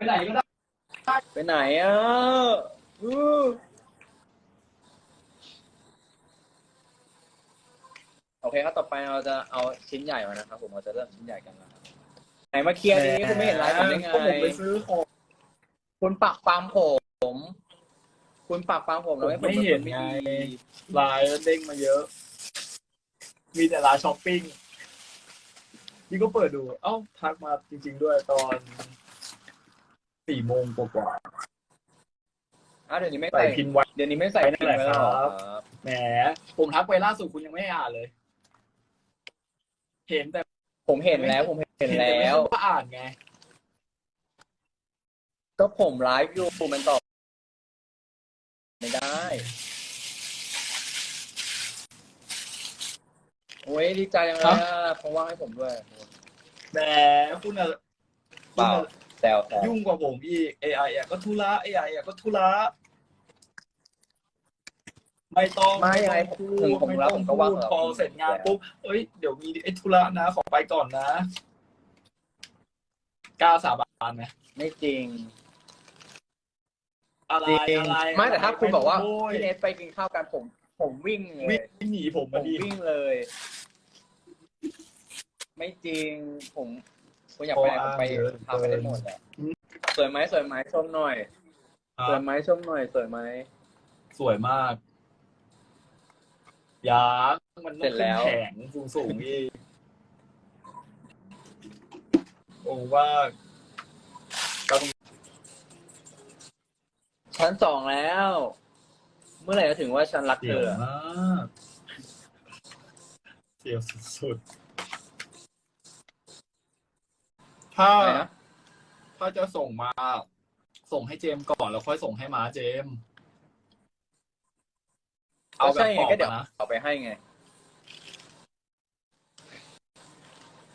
ไปไหนก็ได้ไปไหนอะอู้โอเคครับต่อไปเราจะเอาชิ้นใหญ่มานะครับผมเราจะเริ่มชิ้นใหญ่กันนะครับไหนมาเคลียร์ดีคุณไม่เห็นไลฟ์ผมได้ไง ก็ผมไปซื้อของ คุณปักปามผม คุณปักปามผมแล้วให้ผไม่เห็นไง ไลน์เด้งมาเยอะ มีแต่ร้านช้อปปิ้งนี่ก็เปิดดู เอ้าทักมาจริง ๆ ด้วยตอน สี่โมงกว่าอ้าวเดี๋ยวนี้ไม่ๆใส่ใส่พินไว้ เดี๋ยวนี้ไม่ใส่ไปนั่พินนแหละไว้แล้วเหรอครับครับ แหม ผมทักไปล่าสุดคุณยังไม่อ่านเลย เห็นแต่ผมเห็นแล้วผมเห็นแต่แล้ไม่วว่าอ่านไง ก็ผมไลฟ์อยู่มันตอบไม่ได้โอ้ยดีใจจังเลยอะเพราะว่างให้ผมด้วย แหมคุณอะเปล่า แซวแซวยุ่งกว่าผมอีก AI อะก็ทุระ AI อะก็ทุระไม่ต้องไม่ยังไงต้องพูถึงดผมไม่รับต้ผองมก็ว่างพูดกับพอคุณเสร็จงานแล้วปุ๊บเอ้ยเดี๋ยวมีไอ้ธุระนะขอไปก่อนนะกล้าสาบานไหมไม่จริง อะไรจริงอะไรไม่แต่ถ้าคุณบอกว่าโอ้ยพี่เนทไปกินข้าวกันผมผมวิ่งเลวิ่ยงหนีผมผมามดีวิ่งเลย ไม่จริงผม คุณอยากไปไหนผมไปพาไปได้หมดแหละสวยไหมสวยไหมชมหน่อยสวยไหมชมหน่อย สวยไหม สวยมากยางมันเสร็จแล้วแข็งสูงสูงๆอีกโอ้ว่าก็ชั้นสองแล้ว เมื่อไหร่จะถึงว่าฉันรักเธเสียวอ มากเสียวสุดๆ ถ้า อะไรนะ ถ้าจะส่งมา ส่งให้เจมส์ก่อนแล้วค่อยส่งให้ม้าเจมส์เอาก็แบบใช่ไงปอกก็เดี๋ยวนะเอาไปให้ไง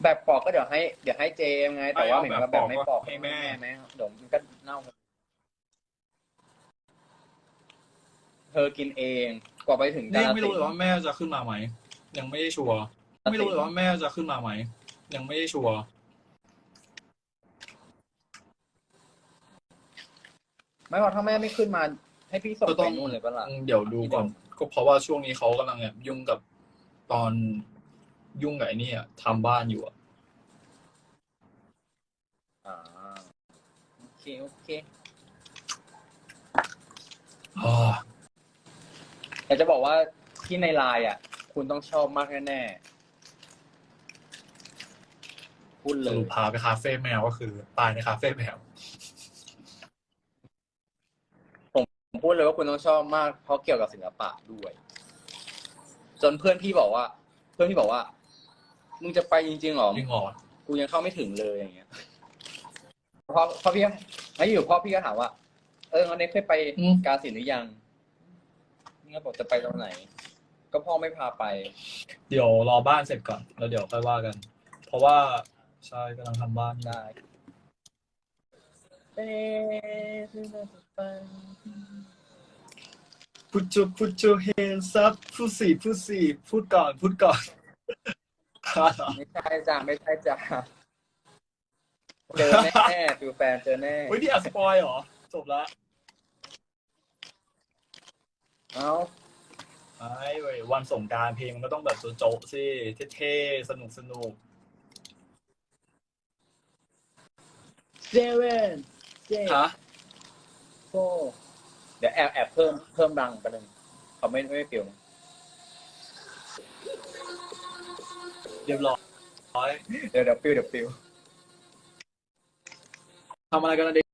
แบบปอกก็เดี๋ยวให้เดี๋ยวให้เจมไง แต่ว่าเหมือนกับแบบไม่ปอกให้แม่ไหมเดี๋ยวมันก็เน่าเธอกินเองกว่าไปถึงนี่กาฬไม่รู้สินเลยธุ์ว่าแม่จะขึ้นมาไหมยังไม่ได้ชัวร์ไม่รู้เลยว่าแม่จะขึ้นมาไหมยังไม่ได้ชัวร์ ไม่ว่าถ้าแม่ไม่ขึ้นมา ให้พี่ส่งก็ไปต้องนู่นเลยปะล่ะ เดี๋ยวดูก่อน ก็เพราะว่าช่วงนี้เขากำลังแบบยุ่งกับตอนยุ่งกับไอ้นี่อะทำบ้านอยู่อะอ่าโอเคโอเค อ่าแต่จะบอกว่าที่ในไลน์อะ คุณต้องชอบมากแน่ๆพูดสเลย รุปพาไปคาเฟ่แมวก็คือตายในคาเฟ่แมว ผมพูดเลยว่าคุณต้องชอบมากเพราะเกี่ยวกับศิลปะด้วย จนเพื่อนพี่บอกว่า เพื่อนพี่บอกว่า มึงจะไปจริงๆเหรอจริงเหรอกูยังเข้าไม่ถึงเลยอย่างเงี้ยพอพอพี่แล้วอยู่พ่อพี่ก็ถามว่า เออวันนี้เคยไปอืมกาสินหรือยังนี่บอกจะไปตรงไหน ก็พ่อไม่พาไป เดี๋ยวรอบ้านเสร็จก่อนแล้วเดี๋ยวค่อยว่ากัน เพราะว่าใช่กำลังทำบ้านอยู่ได้เอ๊ะ พุจูพุจูเฮนซับพูดสี่พูดสี่พูดก่อน พูดก่อนไม่ใช่จ้ะไม่ใช่จ้ะเจอแน่ฟิวแฟนเจอแน่เฮ้ยนี่อัดสปอยเหรอ จบละเอ้าไอ้เว้ยวันสงกรารเพลงมันก็ต้องแบบโจ๊ะๆสิเท่ๆสนุกสนุกเซเว่นเจฮะโฟเดี๋ยวแอบแอบเพิ่มเพิ่มดังไปหนึ่งเขาไม่ไม่ฟิวนะเรียบร้อย เดี๋ยวเดี๋ยวฟิวเดี๋ยวฟิวทำอะไรกันนะเด็